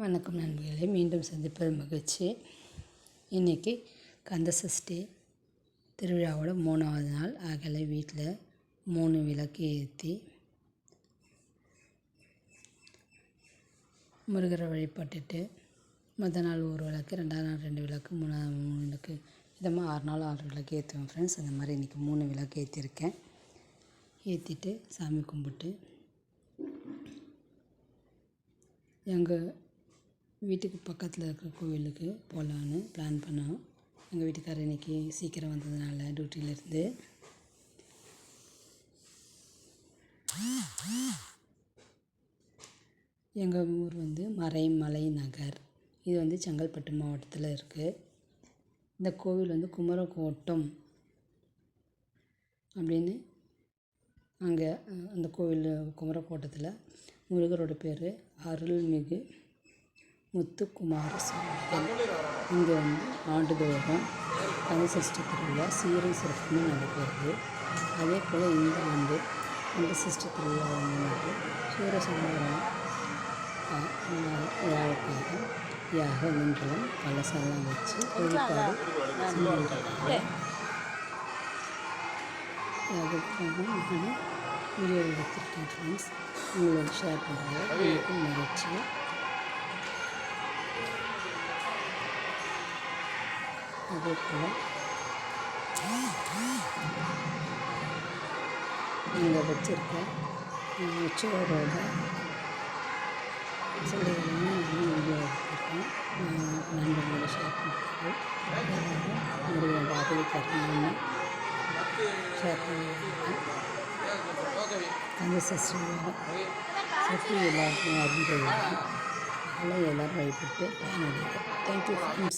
வணக்கம் நண்பர்களே மீண்டும் சந்திப்பது மகிழ்ச்சி. இன்றைக்கி கந்த சஷ்டி திருவிழாவோட மூணாவது நாள். அகலை வீட்டில் மூணு விளக்கு ஏற்றி முருகரை வழிபட்டுட்டு மொதல் நாள் ஒரு விளக்கு ரெண்டாவது நாள் ரெண்டு விளக்கு மூணாவது மூணு விளக்கு. இதமாக ஆறு நாள் ஆறு விளக்கு ஏற்றுவேன் ஃப்ரெண்ட்ஸ் அந்த மாதிரி இன்றைக்கி மூணு விளக்கு ஏற்றிருக்கேன் ஏற்றிட்டு சாமி கும்பிட்டு எங்கள் வீட்டுக்கு பக்கத்தில் இருக்கிற கோவிலுக்கு போகலான்னு பிளான் பண்ணோம். எங்கள் வீட்டுக்காரர் இன்றைக்கி சீக்கிரம் வந்ததுனால டியூட்டியிலேருந்து எங்கள் ஊர் வந்து மறைமலை நகர். இது வந்து செங்கல்பட்டு மாவட்டத்தில் இருக்குது இந்த கோவில் வந்து குமரக்கோட்டம் அப்படின்னு அங்கே அந்த கோவில் குமரக்கோட்டத்தில் முருகரோட பேர் அருள்மிகு. முத்துக்குமார சுவாமிகள் இங்கே வந்து ஆண்டுதோறும் கந்தசஷ்டி திருவிழா சீரும் சிறப்புமாக நடைபெறுது. அதே போல் இந்த ஆண்டு கந்தசஷ்டி திருவிழா முன்னிட்டு சூரசம்ஹாரம் விழாவுக்காக யாக மண்டலம் பழசெல்லாம் வச்சு வழிபாடு அதுக்காக நான் வீடியோ எடுத்திருக்கேன் ஃப்ரெண்ட்ஸ் உங்களோட ஷேர் பண்ணுறது எனக்கும் மகிழ்ச்சி அதே போல் இங்கே வச்சுருக்க உச்சவரோட சில நான் வீடியோ எடுத்திருக்கேன் நண்பர்களோட ஷேர் பண்ணுறது நிறைய முருகோட அருள் தரணும்னு ஷேர் பண்ணியிருக்கேன் அந்த சஷ்டி எல்லாருக்கும் அறிஞ்சு எல்லாம் எல்லோரும் வழிபட்டு தேங்க்யூ ஃப்ரெண்ட்ஸ்